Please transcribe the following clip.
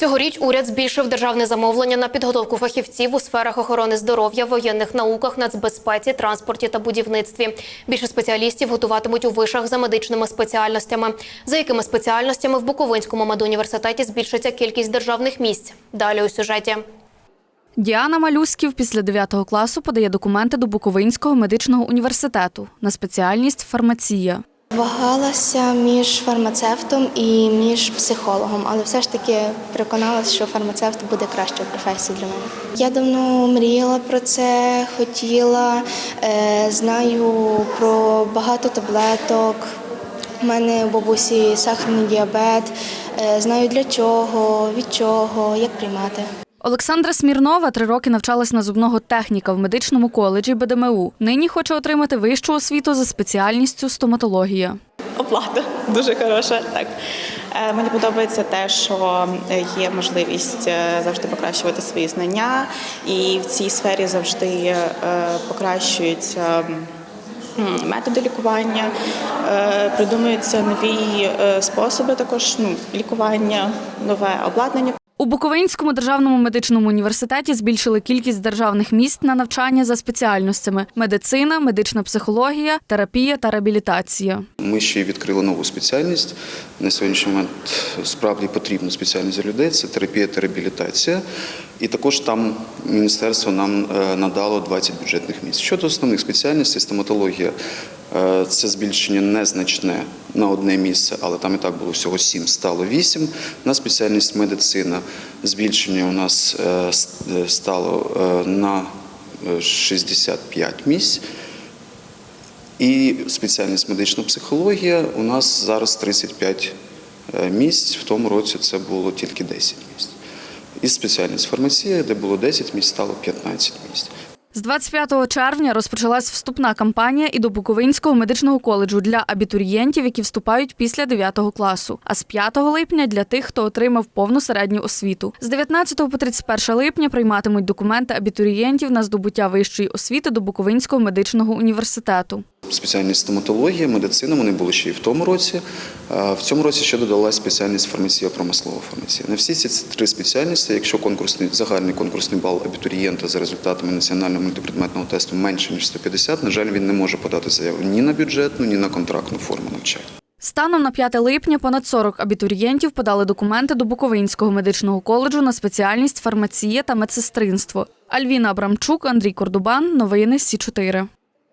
Цьогоріч уряд збільшив державне замовлення на підготовку фахівців у сферах охорони здоров'я, воєнних науках, нацбезпеці, транспорті та будівництві. Більше спеціалістів готуватимуть у вишах за медичними спеціальностями. За якими спеціальностями в Буковинському медуніверситеті збільшиться кількість державних місць? Далі у сюжеті. Діана Малюсків після 9 класу подає документи до Буковинського медичного університету на спеціальність фармація. Вагалася між фармацевтом і між психологом, але все ж таки переконалася, що фармацевт буде кращою професією для мене. Я давно мріяла про це, хотіла, е, знаю про багато таблеток. У мене у бабусі сахарний діабет, е, знаю для чого, від чого, як приймати. Олександра Смірнова три роки навчалась на зубного техніка в медичному коледжі БДМУ. Нині хоче отримати вищу освіту за спеціальністю стоматологія. Оплата дуже хороша. Так Е, мені подобається те, що є можливість е, завжди покращувати свої знання, і в цій сфері завжди е, покращуються. Методи лікування придумуються нові способи, також ну лікування, нове обладнання. У Буковинському державному медичному університеті збільшили кількість державних місць на навчання за спеціальностями: медицина, медична психологія, терапія та реабілітація. Ми ще й відкрили нову спеціальність. На сьогоднішній момент справді потрібна спеціальність для людей це терапія та реабілітація. І також там міністерство нам е, надало 20 бюджетних місць. Щодо основних спеціальностей, стоматологія е, це збільшення незначне на одне місце, але там і так було всього 7, стало 8. На спеціальність медицина збільшення у нас е, стало на е, 65 місць. І спеціальність медична психологія у нас зараз 35 е, місць. В тому році це було тільки 10 місць. І спеціальність фармація, де було 10 місць, стало 15 місць. З 25 червня розпочалась вступна кампанія і до Буковинського медичного коледжу для абітурієнтів, які вступають після 9 класу. А з 5 липня для тих, хто отримав повну середню освіту. З 19 по 31 липня прийматимуть документи абітурієнтів на здобуття вищої освіти до Буковинського медичного університету. Спеціальність стоматологія, медицина вони були ще і в тому році. В цьому році ще додалась спеціальність фармація, промислова фармація. На всі ці три спеціальності, якщо конкурсний загальний конкурсний бал абітурієнта за результатами національного мультипредметного тесту менше ніж 150, на жаль, він не може подати заяву ні на бюджетну, ні на контрактну форму навчання. Станом на 5 липня понад 40 абітурієнтів подали документи до Буковинського медичного коледжу на спеціальність фармація та медсестринство. Альвіна Абрамчук, Андрій Кордубан. Новини Сі 4